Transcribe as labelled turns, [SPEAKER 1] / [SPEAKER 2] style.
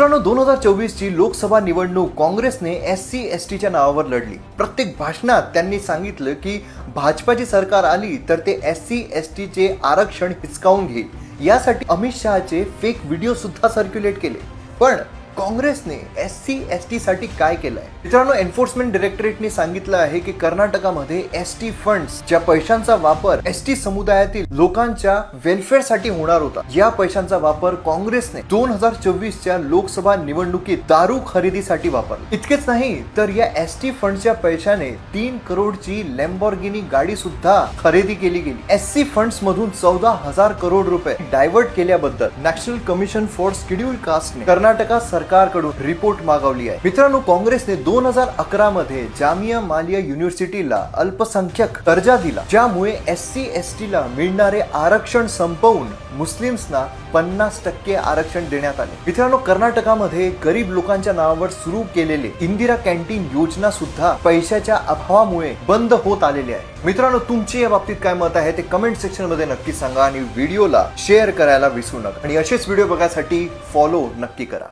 [SPEAKER 1] मित्रांनो दोन हजार चोवीसची लोकसभा निवडणूक काँग्रेसने एस सी एस टीच्या नावावर लढली. प्रत्येक भाषणात त्यांनी सांगितलं की भाजपाची सरकार आली तर ते एस सी एस टीचे आरक्षण हिसकावून घेईल. यासाठी अमित शहाचे फेक व्हिडिओ सुद्धा सर्क्युलेट केले. पण काँग्रेसने एस सी एस टी साठी काय केलंय? मित्रांनो एन्फोर्समेंट डिरेक्टरेटने सांगितलं आहे की कर्नाटकामध्ये एस टी फंड्स ज्या पैशांचा वापर एस टी समुदायातील लोकांच्या वेलफेअरसाठी होणार होता या पैशांचा वापर काँग्रेसने दोन हजार चोवीसच्या लोकसभा निवडणुकीत दारू खरेदीसाठी वापरला. इतकेच नाही तर या एस टी फंडच्या पैशाने तीन करोडची लॅम्बॉर्गिनी गाडी सुद्धा खरेदी केली गेली. एस सी फंड्स मधून चौदा हजार करोड रुपये डायव्हर्ट केल्याबद्दल नॅशनल कमिशन फॉर स्केड्युल कास्टने कर्नाटका सरकार सरकारकडून रिपोर्ट मागवली आहे. मित्रांनो काँग्रेसने दोन हजार अकरा मध्ये जामिया मालिया युनिव्हर्सिटीला अल्पसंख्यक दर्जा दिला. ज्यामुळे एस सी एस टी ला मिळणारे आरक्षण संपवून मुस्लिम्सना पन्नास टक्के आरक्षण देण्यात आले. मित्रांनो कर्नाटकामध्ये गरीब लोकांच्या नावावर सुरू केलेले इंदिरा कॅन्टीन योजना सुद्धा पैशाच्या अभावामुळे बंद होत आलेली आहे. मित्रांनो तुमचे या बाबतीत काय मत आहे ते कमेंट सेक्शनमध्ये नक्की सांगा आणि व्हिडिओला शेअर करायला विसरू नका. आणि असेच व्हिडिओ बघायसाठी फॉलो नक्की करा.